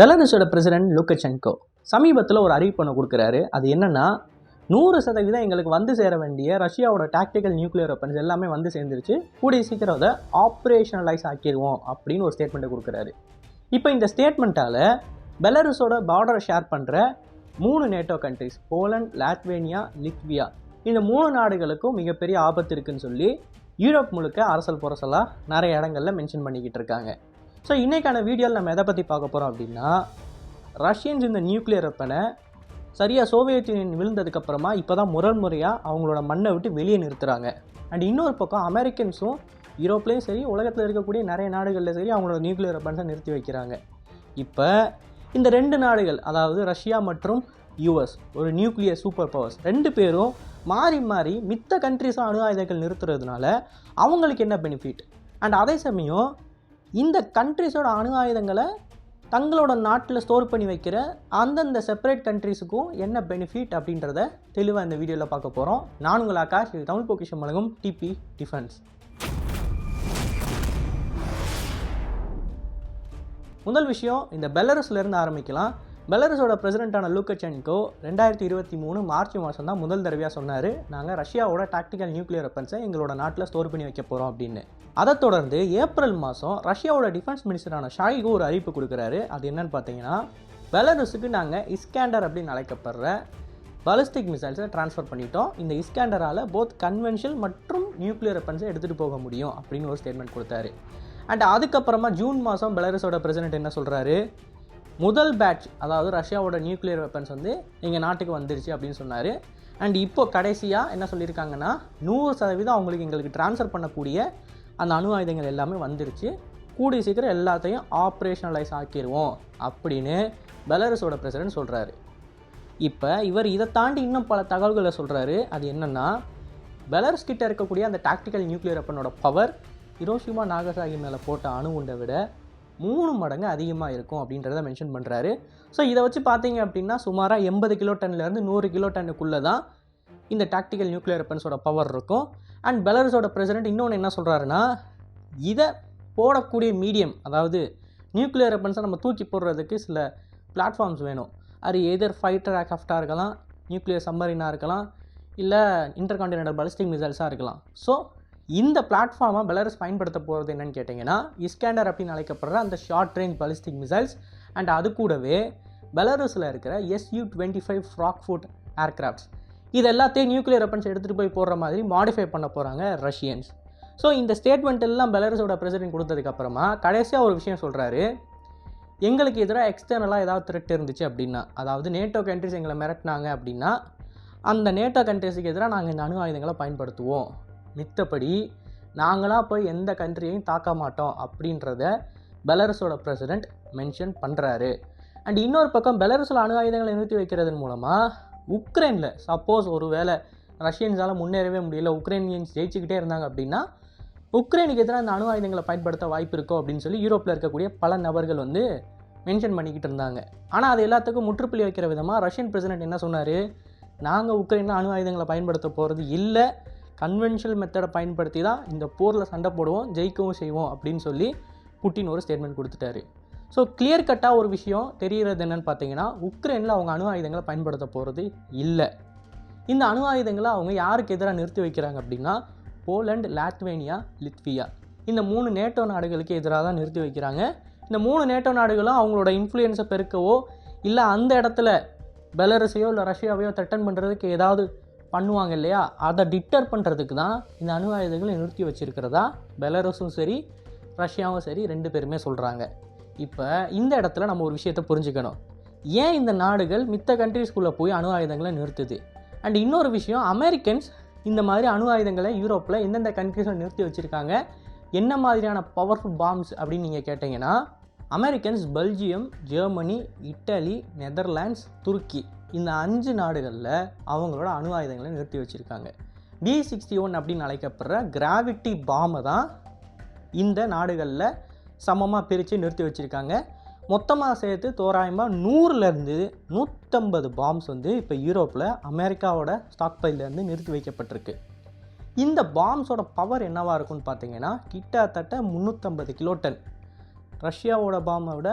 பெலரஸோட president லூக்கச்சென்கோ சமீபத்தில் ஒரு அறிவிப்பு ஒன்று கொடுக்குறாரு. அது என்னென்னா நூறு சதவீதம் எங்களுக்கு வந்து சேர வேண்டிய ரஷ்யாவோட டாக்டிக்கல் நியூக்ளியர் வெப்பன்ஸ் எல்லாமே வந்து சேர்ந்துருச்சு. கூடிய சீக்கிரம் அதை ஆப்ரேஷனலைஸ் ஆக்கிடுவோம் அப்படின்னு ஒரு ஸ்டேட்மெண்ட்டை கொடுக்குறாரு. இப்போ இந்த ஸ்டேட்மெண்ட்டால் பெலருஸோட பார்டரை ஷேர் பண்ணுற மூணு NATO countries Poland Latvia Lithuania இந்த மூணு நாடுகளுக்கும் மிகப்பெரிய ஆபத்து இருக்குன்னு சொல்லி யூரோப் முழுக்க அரசல் புரசலாக நிறைய இடங்கள்ல மென்ஷன் பண்ணிக்கிட்டு இருக்காங்க. ஸோ இன்றைக்கான வீடியோவில் நம்ம எதை பற்றி பார்க்க போகிறோம் அப்படின்னா ரஷ்யன்ஸ் இந்த நியூக்ளியர் வெப்பனை சரியாக சோவியத் யூனியன் விழுந்ததுக்கப்புறமா இப்போ தான் முரண் முறையாக அவங்களோட மண்ணை விட்டு வெளியே நிறுத்துகிறாங்க அண்ட் இன்னொரு பக்கம் அமெரிக்கன்ஸும் யூரோப்லேயும் சரி உலகத்தில் இருக்கக்கூடிய நிறைய நாடுகளில் சரி அவங்களோட நியூக்ளியர் வெப்பன்ஸை நிறுத்தி வைக்கிறாங்க. இப்போ இந்த ரெண்டு நாடுகள் அதாவது ரஷ்யா மற்றும் யூஎஸ் ஒரு நியூக்ளியர் சூப்பர் பவர்ஸ் ரெண்டு பேரும் மாறி மாறி மித்த கண்ட்ரிஸும் அணு ஆயுதங்கள் நிறுத்துறதுனால அவங்களுக்கு என்ன பெனிஃபிட் அண்ட் அதே சமயம் இந்த கண்ட்ரிஸோட அணு ஆயுதங்களை தங்களோட நாட்டில் ஸ்டோர் பண்ணி வைக்கிற அந்தந்த செப்பரேட் கண்ட்ரிஸுக்கும் என்ன பெனிஃபிட் அப்படின்றத தெளிவாக இந்த வீடியோவில் பார்க்க போகிறோம் நான் உங்கள் ஆகாஷ் இது தமிழ் பொக்கிஷம் வழங்கும் டிபி டிஃபென்ஸ் முதல் விஷயம் இந்த பெலரஸ்லேருந்து ஆரம்பிக்கலாம். பெலரஸோட பிரசிடென்ட்டான லூக்கச்சென்கோ ரெண்டாயிரத்தி இருபத்தி மூணு மார்ச் மாதம் தான் முதல் தடவையாக சொன்னார். நாங்கள் ரஷ்யாவோட டாக்டிக்கல் நியூக்ளியர் வெப்பன்ஸை எங்களோட நாட்டில் ஸ்டோர் பண்ணி வைக்க போகிறோம் அப்படின்னு. அதை தொடர்ந்து ஏப்ரல் மாதம் ரஷ்யாவோட டிஃபென்ஸ் மினிஸ்டரான ஷாய்கு ஒரு அறிவிப்பு கொடுக்குறாரு. அது என்னன்னு பார்த்தீங்கன்னா பெலரஸுக்கு நாங்கள் இஸ்கேண்டர் அப்படின்னு அழைக்கப்படுற பாலிஸ்டிக் மிசைல்ஸை ட்ரான்ஸ்ஃபர் பண்ணிட்டோம். இந்த இஸ்கேண்டரால் போத் கன்வென்ஷனல் மற்றும் நியூக்ளியர் வெப்பன்ஸை எடுத்துகிட்டு போக முடியும் அப்படின்னு ஒரு ஸ்டேட்மெண்ட் கொடுத்தாரு. அண்ட் அதுக்கப்புறமா ஜூன் மாதம் பெலரஸோட பிரசிடென்ட் என்ன சொல்கிறாரு முதல் பேட்ச் அதாவது ரஷ்யாவோட நியூக்ளியர் வெப்பன்ஸ் வந்து எங்கள் நாட்டுக்கு வந்துருச்சு அப்படின்னு சொன்னார். அண்ட் இப்போ கடைசியாக என்ன சொல்லியிருக்காங்கன்னா நூறு சதவீதம் அவங்களுக்கு எங்களுக்கு ட்ரான்ஸ்ஃபர் பண்ணக்கூடிய அந்த அணு ஆயுதங்கள் எல்லாமே வந்துருச்சு. கூடிய சீக்கிரம் எல்லாத்தையும் ஆப்ரேஷனலைஸ் ஆக்கிடுவோம் அப்படின்னு பெலரஸோட பிரசிடென்ட் சொல்கிறாரு இப்போ இவர் இதை தாண்டி இன்னும் பல தகவல்களை சொல்கிறாரு அது என்னென்னா பெலரஸ் கிட்ட இருக்கக்கூடிய அந்த டாக்டிக்கல் நியூக்ளியர் வெப்பனோட பவர் ஹிரோஷிமா நாகசாகி மேலே போட்ட அணு உண்டை விட மூணு மடங்கு அதிகமாக இருக்கும் அப்படின்றத மென்ஷன் பண்ணுறாரு ஸோ இதை வச்சு பார்த்தீங்க அப்படின்னா சுமாராக எண்பது கிலோ டன்லேருந்து நூறு கிலோ டன்னுக்குள்ளே தான் இந்த டாக்டிக்கல் நியூக்ளியர் வெப்பன்ஸோட பவர் இருக்கும். அண்ட் பெலரஸோட பிரசிடென்ட் இன்னொன்று என்ன சொல்கிறாருன்னா இதை போடக்கூடிய மீடியம் அதாவது நியூக்ளியர் வெப்பன்ஸை நம்ம தூக்கி போடுறதுக்கு சில பிளாட்ஃபார்ம்ஸ் வேணும். அது எதர் ஃபைட்டர் ஏர்க்ராஃப்டாக இருக்கலாம் நியூக்ளியர் சம்மரினாக இருக்கலாம் இல்லை இன்டர்கான்டினென்டல் பலிஸ்டிக் மிசைல்ஸாக இருக்கலாம். ஸோ இந்த பிளாட்ஃபார்மை பெலரஸ் பயன்படுத்த போகிறது என்னன்னு கேட்டிங்கன்னா இஸ்கேண்டர் அப்படின்னு அழைக்கப்படுற அந்த short range ballistic missiles and அது கூடவே பெலரஸில் இருக்கிற SU twenty five frogfoot aircrafts இது எல்லாத்தையும் நியூக்ளியர் வெப்பன்ஸ் எடுத்துகிட்டு போய் போடுற மாதிரி மாடிஃபை பண்ண போகிறாங்க ரஷ்யன்ஸ் ஸோ இந்த ஸ்டேட்மெண்ட் எல்லாம் பெலரஸோட பிரசிடென்ட் கொடுத்ததுக்கப்புறமா கடைசியாக ஒரு விஷயம் சொல்கிறாரு எங்களுக்கு எதிராக எக்ஸ்டர்னலாக ஏதாவது த்ரெட் இருந்துச்சு அப்படின்னா அதாவது நேட்டோ கண்ட்ரிஸ் எங்களை மிரட்டினாங்க அப்படின்னா அந்த நேட்டோ கண்ட்ரிஸுக்கு எதிராக நாங்கள் இந்த அணு ஆயுதங்களை பயன்படுத்துவோம். மித்தபடி நாங்களாக போய் எந்த கண்ட்ரியையும் தாக்க மாட்டோம் அப்படின்றத பெலரஸோட பிரசிடெண்ட் மென்ஷன் பண்ணுறாரு அண்ட் இன்னொரு பக்கம் பெலரஸில் அணு ஆயுதங்களை நிறுத்தி வைக்கிறதன் மூலமாக உக்ரைனில் சப்போஸ் ஒரு வேளை ரஷ்யன்ஸால் முன்னேறவே முடியல உக்ரைனியன்ஸ் ஜெயிச்சுக்கிட்டே இருந்தாங்க அப்படின்னா உக்ரைனுக்கு எதிராக அந்த அணு ஆயுதங்களை பயன்படுத்த வாய்ப்பு இருக்கோ அப்படின்னு சொல்லி யூரோப்பில் இருக்கக்கூடிய பல நபர்கள் வந்து மென்ஷன் பண்ணிக்கிட்டு இருந்தாங்க. ஆனால் அது எல்லாத்துக்கும் முற்றுப்புள்ளி வைக்கிற விதமாக ரஷ்யன் பிரசிடென்ட் என்ன சொன்னார்? நாங்கள் உக்ரைனில் அணு ஆயுதங்களை பயன்படுத்த போகிறது இல்லை கன்வென்ஷனல் மெத்தடை பயன்படுத்தி தான் இந்த போரில் சண்டை போடுவோம் ஜெயிக்கவும் செய்வோம் அப்படின்னு சொல்லி புட்டின் ஒரு ஸ்டேட்மெண்ட் கொடுத்துட்டாரு. ஸோ கிளியர் கட்டாக ஒரு விஷயம் தெரிகிறது என்னன்னு பார்த்தீங்கன்னா உக்ரைனில் அவங்க அணு ஆயுதங்களை பயன்படுத்த போகிறது இல்லை. இந்த அணு ஆயுதங்களை அவங்க யாருக்கு எதிராக நிறுத்தி வைக்கிறாங்க அப்படின்னா போலண்ட் லாத்வேனியா லித்வியா. இந்த மூணு நேட்டோ நாடுகளுக்கு எதிராக தான் நிறுத்தி வைக்கிறாங்க. இந்த மூணு நேட்டோ நாடுகளும் அவங்களோட இன்ஃப்ளூயன்ஸை பெருக்கவோ இல்லை அந்த இடத்துல பெலரஸையோ இல்லை ரஷ்யாவையோ த்ரெட்டன் பண்ணுறதுக்கு ஏதாவது பண்ணுவாங்க இல்லையா? அதை டிட்டர் பண்ணுறதுக்கு தான் இந்த அணு ஆயுதங்களை நிறுத்தி வச்சுருக்கிறதா? பெலரஸும் சரி ரஷ்யாவும் சரி ரெண்டு பேருமே சொல்கிறாங்க இப்போ இந்த இடத்துல நம்ம ஒரு விஷயத்தை புரிஞ்சுக்கணும். ஏன் இந்த நாடுகள் மித்த கண்ட்ரீஸ்குள்ளே போய் அணு ஆயுதங்களை நிறுத்துது? அண்ட் இன்னொரு விஷயம் அமெரிக்கன்ஸ் இந்த மாதிரி அணு ஆயுதங்களை யூரோப்பில் எந்தெந்த கண்ட்ரீஸில் நிறுத்தி வச்சுருக்காங்க? என்ன மாதிரியான பவர்ஃபுல் பாம்ஸ் அப்படின்னு நீங்கள் கேட்டிங்கன்னா Americans Belgium Germany Italy Netherlands துருக்கி இந்த அஞ்சு நாடுகளில் அவங்களோட அணு ஆயுதங்களை நிறுத்தி வச்சுருக்காங்க. டி சிக்ஸ்டி ஒன் அப்படின்னு அழைக்கப்படுற கிராவிட்டி பாமை தான் இந்த நாடுகளில் சமமாக பிரித்து நிறுத்தி வச்சுருக்காங்க. மொத்தமாக சேர்த்து தோராயமாக நூறுலேருந்து நூற்றம்பது பாம்ஸ் வந்து இப்போ யூரோப்பில் அமெரிக்காவோட ஸ்டாக் பைலேருந்து நிறுத்தி வைக்கப்பட்டிருக்கு. இந்த பாம்ஸோட பவர் என்னவாக இருக்கும்னு பார்த்தீங்கன்னா கிட்டத்தட்ட முந்நூற்றம்பது கிலோடன் ரஷ்யாவோட பாமை விட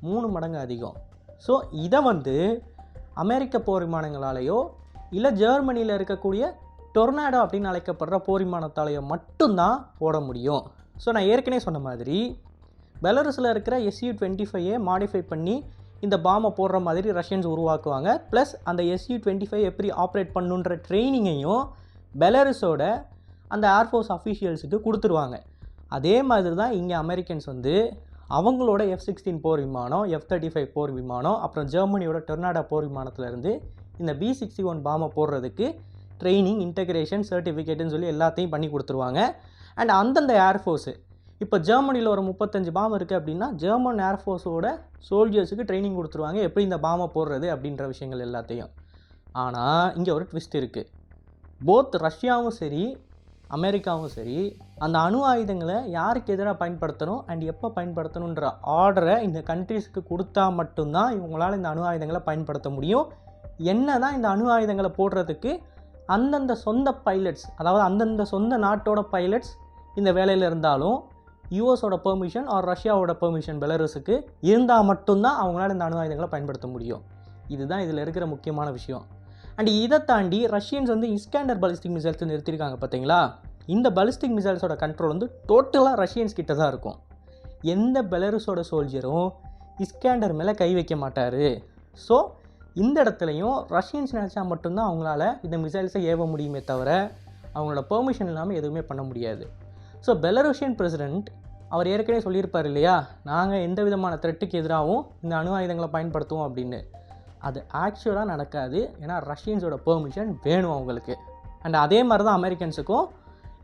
மூணு மடங்கு அதிகம். ஸோ இதை வந்து அமெரிக்க போர் விமானங்களாலேயோ இல்லை ஜெர்மனியில் இருக்கக்கூடிய டொர்னாடோ அப்படின்னு அழைக்கப்படுற போர் விமானத்தாலேயோ மட்டும்தான் போட முடியும். ஸோ நான் ஏற்கனவே சொன்ன மாதிரி பெலரஸில் இருக்கிற எஸ்யூ டுவெண்ட்டி ஃபைவை மாடிஃபை பண்ணி இந்த பாமை போடுற மாதிரி ரஷ்யன்ஸ் உருவாக்குவாங்க. ப்ளஸ் அந்த எஸ்யூ டுவெண்ட்டி ஃபைவ் எப்படி ஆப்ரேட் பண்ணுன்ற ட்ரைனிங்கையும் பெலரஸோட அந்த ஏர்ஃபோர்ஸ் அஃபீஷியல்ஸுக்கு கொடுத்துருவாங்க. அதே மாதிரி தான் இங்கே அமெரிக்கன்ஸ் வந்து அவங்களோட எஃப் சிக்ஸ்டீன் போர் விமானம் எஃப் தேர்ட்டி ஃபைவ் போர் விமானம் அப்புறம் ஜெர்மனியோட டொர்னாடோ போர் விமானத்துலேருந்து இந்த பி சிக்ஸ்டி ஒன் பாமை போடுறதுக்கு ட்ரைனிங் இன்டகிரேஷன் சர்டிஃபிகேட்டுன்னு சொல்லி எல்லாத்தையும் பண்ணி கொடுத்துருவாங்க. அண்ட் அந்தந்த ஏர்ஃபோர்ஸு இப்போ ஜெர்மனியில் ஒரு முப்பத்தஞ்சு பாம் இருக்குது அப்படின்னா ஜெர்மன் ஏர்ஃபோர்ஸோட சோல்ஜர்ஸுக்கு ட்ரைனிங் கொடுத்துருவாங்க. எப்படி இந்த பாமை போடுறது அப்படின்ற விஷயங்கள் எல்லாத்தையும். ஆனால் இங்கே ஒரு ட்விஸ்ட் இருக்குது போத் ரஷ்யாவும் சரி அமெரிக்காவும் சரி அந்த அணு ஆயுதங்களை யாருக்கு எதிராக பயன்படுத்தணும் அண்ட் எப்போ பயன்படுத்தணுன்ற ஆர்டரை இந்த கண்ட்ரீஸ்க்கு கொடுத்தா மட்டும்தான் இவங்களால் இந்த அணு ஆயுதங்களை பயன்படுத்த முடியும். என்ன தான் இந்த அணு ஆயுதங்களை போடுறதுக்கு அந்தந்த சொந்த பைலட்ஸ் அதாவது அந்தந்த சொந்த நாட்டோட பைலட்ஸ் இந்த வேலையில் இருந்தாலும் யூஎஸோட பெர்மிஷன் ஆர் ரஷ்யாவோட பெர்மிஷன் பெலரஸுக்கு இருந்தால் மட்டும்தான் அவங்களால இந்த அணு ஆயுதங்களை பயன்படுத்த முடியும். இதுதான் இதில் இருக்கிற முக்கியமான விஷயம். அண்ட் இதை தாண்டி ரஷ்யன்ஸ் வந்து இஸ்கேண்டர் பாலிஸ்டிக் மிசைல்ஸ் நிறுத்தியிருக்காங்க பார்த்தீங்களா? இந்த பாலிஸ்டிக் மிசைல்ஸோட கண்ட்ரோல் வந்து டோட்டலாக ரஷ்யன்ஸ் கிட்ட தான் இருக்கும். எந்த பெலருஸோட சோல்ஜரும் இஸ்கேண்டர் மேலே கை வைக்க மாட்டார். ஸோ இந்த இடத்துலையும் ரஷ்யன்ஸ் நினச்சா மட்டும்தான் அவங்களால இந்த மிசைல்ஸை ஏவ முடியுமே தவிர அவங்களோட பெர்மிஷன் இல்லாமல் எதுவுமே பண்ண முடியாது. ஸோ பெலருஷியன் பிரசிடெண்ட் அவர் ஏற்கனவே சொல்லியிருப்பார் இல்லையா? நாங்கள் எந்த விதமான த்ரெட்டுக்கு எதிராகவும் இந்த அணு ஆயுதங்களை பயன்படுத்துவோம் அப்படின்னு. அது ஆக்சுவலாக நடக்காது. ஏன்னா ரஷ்யன்ஸோட பெர்மிஷன் வேணும் அவங்களுக்கு. அண்ட் அதே மாதிரி தான் அமெரிக்கன்ஸுக்கும்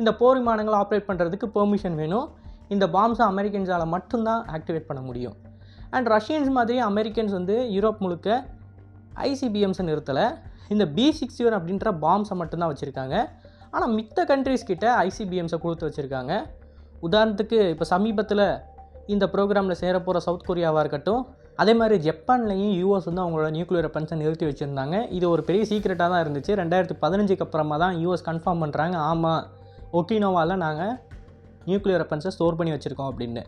இந்த போர் விமானங்களை ஆப்ரேட் பண்ணுறதுக்கு பெர்மிஷன் வேணும். இந்த பாம்ஸை அமெரிக்கன்ஸால் மட்டும்தான் ஆக்டிவேட் பண்ண முடியும். அண்ட் ரஷ்யன்ஸ் மாதிரி அமெரிக்கன்ஸ் வந்து யூரோப் முழுக்க ஐசிபிஎம்ஸை நிறுத்தலை. இந்த பி சிக்ஸ்டி ஒன் அப்படின்ற பாம்ஸை மட்டும்தான் வச்சுருக்காங்க. ஆனால் மித்த கண்ட்ரீஸ் கிட்ட ஐசிபிஎம்ஸை கொடுத்து வச்சுருக்காங்க. உதாரணத்துக்கு இப்போ சமீபத்தில் இந்த ப்ரோக்ராமில் சேர போகிற சவுத் கொரியாவாக இருக்கட்டும் அதே மாதிரி ஜப்பான்லேயும் யூஎஸ் வந்து அவங்களோட நியூக்ளியர் வெப்பன்ஸை நிறுத்தி வச்சுருந்தாங்க. இது ஒரு பெரிய சீக்ரெட்டாக தான் இருந்துச்சு. ரெண்டாயிரத்து பதினஞ்சுக்கு அப்புறமா தான் யூஎஸ் கன்ஃபார்ம் பண்ணுறாங்க ஆமாம் ஒக்கினோவாவில் நாங்கள் நியூக்ளியர் வெப்பன்ஸை ஸ்டோர் பண்ணி வச்சுருக்கோம் அப்படின்னு.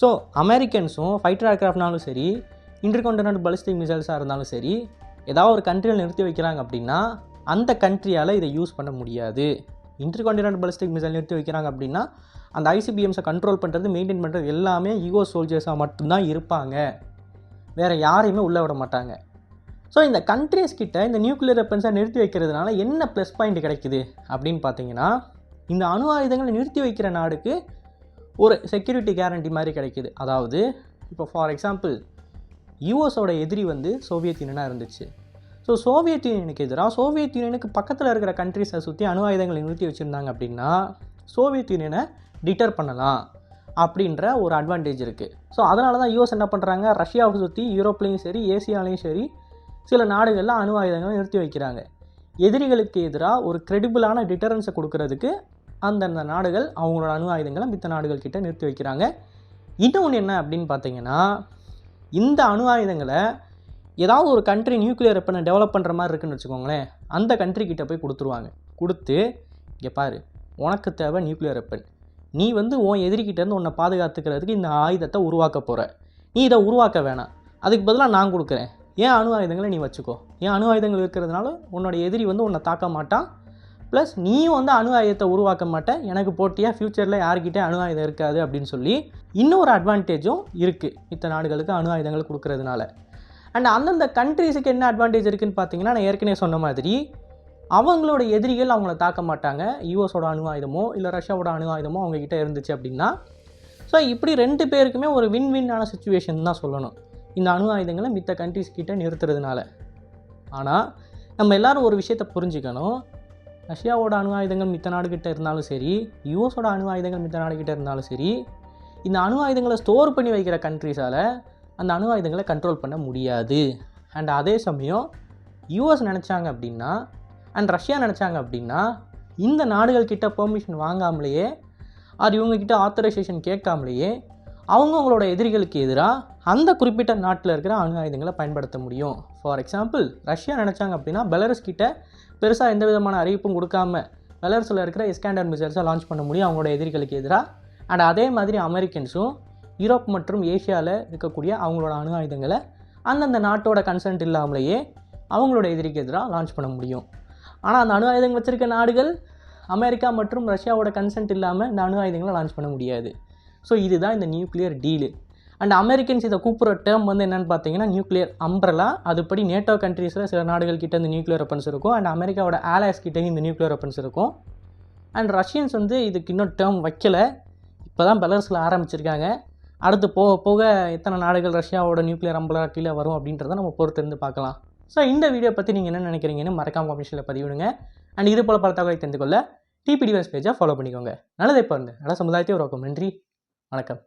ஸோ அமெரிக்கன்ஸும் ஃபைட்டர் ஏர்க்ராஃப்ட்னாலும் சரி இன்டர்கான்டினென்ட் பலிஸ்டிக் மிசைல்ஸாக இருந்தாலும் சரி ஏதாவது ஒரு கண்ட்ரியில் நிறுத்தி வைக்கிறாங்க அப்படின்னா அந்த கண்ட்ரியால் இதை யூஸ் பண்ண முடியாது. இன்டர்கான்டினென்ட் பலிஸ்டிக் மிசைல் நிறுத்தி வைக்கிறாங்க அப்படின்னா அந்த ஐசிபிஎம்ஸை கண்ட்ரோல் பண்ணுறது மெயின்டைன் பண்ணுறது எல்லாமே யூஎஸ் சோல்ஜர்ஸாக மட்டும்தான் இருப்பாங்க. வேறு யாரையுமே உள்ளே விட மாட்டாங்க. ஸோ இந்த கண்ட்ரீஸ் கிட்ட இந்த நியூக்ளியர் வெப்பன்ஸை நிறுத்தி வைக்கிறதுனால என்ன ப்ளஸ் பாயிண்ட் கிடைக்குது? அப்படின்னு பார்த்தீங்கன்னா இந்த அணு ஆயுதங்களை நிறுத்தி வைக்கிற நாடுக்கு ஒரு செக்யூரிட்டி கேரண்டி மாதிரி கிடைக்குது. அதாவது இப்போ ஃபார் எக்ஸாம்பிள் யூஎஸோட எதிரி வந்து சோவியத் யூனியனாக இருந்துச்சு. ஸோ சோவியத் யூனியனுக்கு எதிராக சோவியத் யூனியனுக்கு பக்கத்தில் இருக்கிற கண்ட்ரீஸை சுற்றி அணு ஆயுதங்களை நிறுத்தி வச்சுருந்தாங்க அப்படின்னா சோவியத் யூனியனை டிட்டர் பண்ணலாம். அப்படின்ற ஒரு அட்வான்டேஜ் இருக்குது ஸோ அதனால தான் யூஎஸ் என்ன பண்ணுறாங்க ரஷ்யாவை சுற்றி யூரோப்லேயும் சரி ஏசியாலேயும் சரி சில நாடுகளில் அணு ஆயுதங்களை நிறுத்தி வைக்கிறாங்க. எதிரிகளுக்கு எதிராக ஒரு கிரெடிபிளான டிட்டரன்ஸை கொடுக்கறதுக்கு அந்தந்த நாடுகள் அவங்களோட அணு ஆயுதங்களை மித்த நாடுகள் கிட்ட நிறுத்தி வைக்கிறாங்க. இன்னொன்று என்ன அப்படின்னு பார்த்தீங்கன்னா இந்த அணு ஆயுதங்களை ஏதாவது ஒரு கண்ட்ரி நியூக்ளியர் வெப்பனை டெவலப் பண்ணுற மாதிரி இருக்குன்னு வச்சுக்கோங்களேன் அந்த கண்ட்ரி கிட்ட போய் கொடுத்துருவாங்க. கொடுத்து இங்கே பாரு உனக்கு தேவை நியூக்ளியர் வெப்பன் நீ வந்து உன் எதிரிக்கிட்டேருந்து உன்னை பாதுகாத்துக்கிறதுக்கு இந்த ஆயுதத்தை உருவாக்க போகிற நீ இதை உருவாக்க வேணாம். அதுக்கு பதிலாக நான் கொடுக்குறேன். ஏன் அணு ஆயுதங்களை நீ வச்சுக்கோ? ஏன் அணு ஆயுதங்கள் இருக்கிறதுனால உன்னோட எதிரி வந்து உன்னை தாக்க மாட்டான். ப்ளஸ் நீயும் வந்து அணு ஆயுதத்தை உருவாக்க மாட்டேன். எனக்கு போட்டியாக ஃப்யூச்சரில் யார்கிட்டே அணு ஆயுதம் இருக்காது அப்படின்னு சொல்லி இன்னொரு அட்வான்டேஜும் இருக்குது மித்த நாடுகளுக்கு அணு ஆயுதங்கள் கொடுக்கறதுனால. அண்ட் அந்தந்த கண்ட்ரீஸுக்கு என்ன அட்வான்டேஜ் இருக்குதுன்னு பார்த்தீங்கன்னா நான் ஏற்கனவே சொன்ன மாதிரி அவங்களோட எதிரிகள் அவங்கள தாக்க மாட்டாங்க. யூஎஸோட அணு ஆயுதமோ இல்லை ரஷ்யாவோட அணு ஆயுதமோ அவங்கக்கிட்ட இருந்துச்சு அப்படின்னா ஸோ இப்படி ரெண்டு பேருக்குமே ஒரு வின் வின்னான சுச்சுவேஷன் தான் சொல்லணும். இந்த அணு ஆயுதங்களை மித்த கண்ட்ரிஸ் கிட்டே நிறுத்துறதுனால. ஆனால் நம்ம எல்லாரும் ஒரு விஷயத்தை புரிஞ்சுக்கணும். ரஷ்யாவோட அணு ஆயுதங்கள் மித்த நாடுகிட்ட இருந்தாலும் சரி யூஎஸோட அணு ஆயுதங்கள் மித்த நாடுகிட்ட இருந்தாலும் சரி இந்த அணு ஆயுதங்களை ஸ்டோர் பண்ணி வைக்கிற கண்ட்ரிஸால் அந்த அணு ஆயுதங்களை கண்ட்ரோல் பண்ண முடியாது. அண்ட் அதே சமயம் யூஎஸ் நினச்சாங்க அப்படின்னா அண்ட் ரஷ்யா நினச்சாங்க அப்படின்னா இந்த நாடுகள் கிட்ட பெர்மிஷன் வாங்காமலேயே அது இவங்கக்கிட்ட ஆத்தரைசேஷன் கேட்காமலேயே அவங்கவுங்களோட எதிரிகளுக்கு எதிராக அந்த குறிப்பிட்ட நாட்டில் இருக்கிற அணு ஆயுதங்களை பயன்படுத்த முடியும். ஃபார் எக்ஸாம்பிள் ரஷ்யா நினச்சாங்க அப்படின்னா பெலரஸ் கிட்ட பெருசாக எந்த விதமான அறிவிப்பும் கொடுக்காம பெலரஸில் இருக்கிற இஸ்கேண்டர் மிசைல்ஸை லான்ச் பண்ண முடியும் அவங்களோட எதிரிகளுக்கு எதிராக அண்ட் அதே மாதிரி அமெரிக்கன்ஸும் யூரோப் மற்றும் ஏஷியாவில் இருக்கக்கூடிய அவங்களோட அணு ஆயுதங்களை அந்தந்த நாட்டோட கன்சென்ட் இல்லாமலேயே அவங்களோட எதிரிக்கு எதிராக லான்ச் பண்ண முடியும். ஆனால் அந்த அணு ஆயுதங்கள் வச்சுருக்க நாடுகள் அமெரிக்கா மற்றும் ரஷ்யாவோட கன்சென்ட் இல்லாமல் இந்த அணு ஆயுதங்களை லான்ச் பண்ண முடியாது. ஸோ இதுதான் இந்த நியூக்ளியர் டீலு அண்ட் அமெரிக்கன்ஸ் இதை கூப்பிட்ற டேர்ம் வந்து என்னென்னு பார்த்தீங்கன்னா நியூக்ளியர் அம்பரலா அதுபடி நேட்டோ கண்ட்ரீஸில் சில நாடுகள் கிட்ட இந்த நியூக்ளியர் வெப்பன்ஸ் இருக்கும். அண்ட் அமெரிக்காவோட ஆலைஸ் கிட்டேயும் இந்த நியூக்ளியர் வெப்பன்ஸ் இருக்கும். அண்ட் ரஷ்யன்ஸ் வந்து இதுக்கு இன்னும் டேர்ம் வைக்கல. இப்போ தான் பெலர்ஸில் ஆரம்பிச்சிருக்காங்க. அடுத்து போக போக எத்தனை நாடுகள் ரஷ்யாவோட நியூக்ளியர் அம்பலா கீழே வரும் அப்படின்றத நம்ம பொறுத்திருந்து பார்க்கலாம். ஸோ இந்த வீடியோ பற்றி நீங்கள் என்ன நினைக்கிறீங்கன்னு மறக்காம கமெண்ட்ஸில் பதிவிடுங்க. அண்ட் இது போல பல தகவலை தெரிந்து கொள்ள டிபிடிஎஸ் பேஜை ஃபாலோ பண்ணிக்கோங்க. நல்லதை பாருங்கள் நல்ல சமுதாயத்தை உருவாக்கும். நன்றி. வணக்கம்.